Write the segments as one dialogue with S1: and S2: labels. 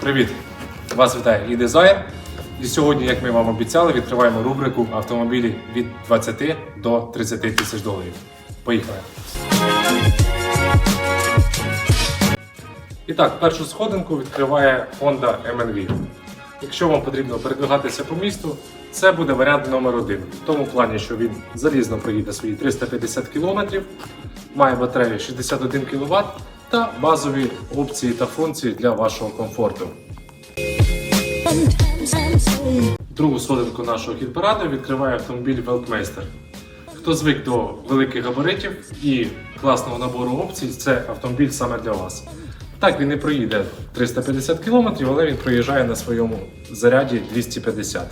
S1: Привіт! Вас вітає e-Design. І сьогодні, як ми вам обіцяли, відкриваємо рубрику автомобілі від 20 до 30 тисяч доларів. Поїхали! І так, першу сходинку відкриває Honda MNV. Якщо вам потрібно передвигатися по місту, це буде варіант номер один. В тому плані, що він залізно проїде свої 350 км, має батарею 61 кВт та базові опції та функції для вашого комфорту. Другу сходинку нашого хіт-параду відкриває автомобіль Велкмейстер. Хто звик до великих габаритів і класного набору опцій, це автомобіль саме для вас. Так, він не проїде 350 км, але він проїжджає на своєму заряді 250.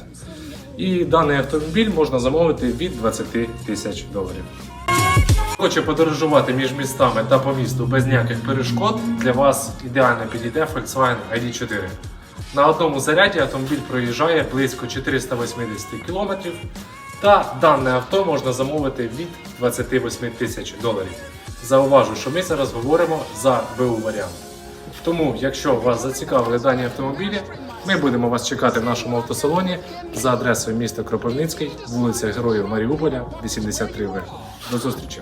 S1: І даний автомобіль можна замовити від 20 тисяч доларів. Хоче подорожувати між містами та по місту без ніяких перешкод, для вас ідеально підійде Volkswagen ID4. На одному заряді автомобіль проїжджає близько 480 км, та дане авто можна замовити від 28 тисяч доларів. Зауважу, що ми зараз говоримо за БУ варіант. Тому, якщо вас зацікавили дані автомобілі, ми будемо вас чекати в нашому автосалоні за адресою міста Кропивницький, вулиця Героїв Маріуполя, 83В. До зустрічі!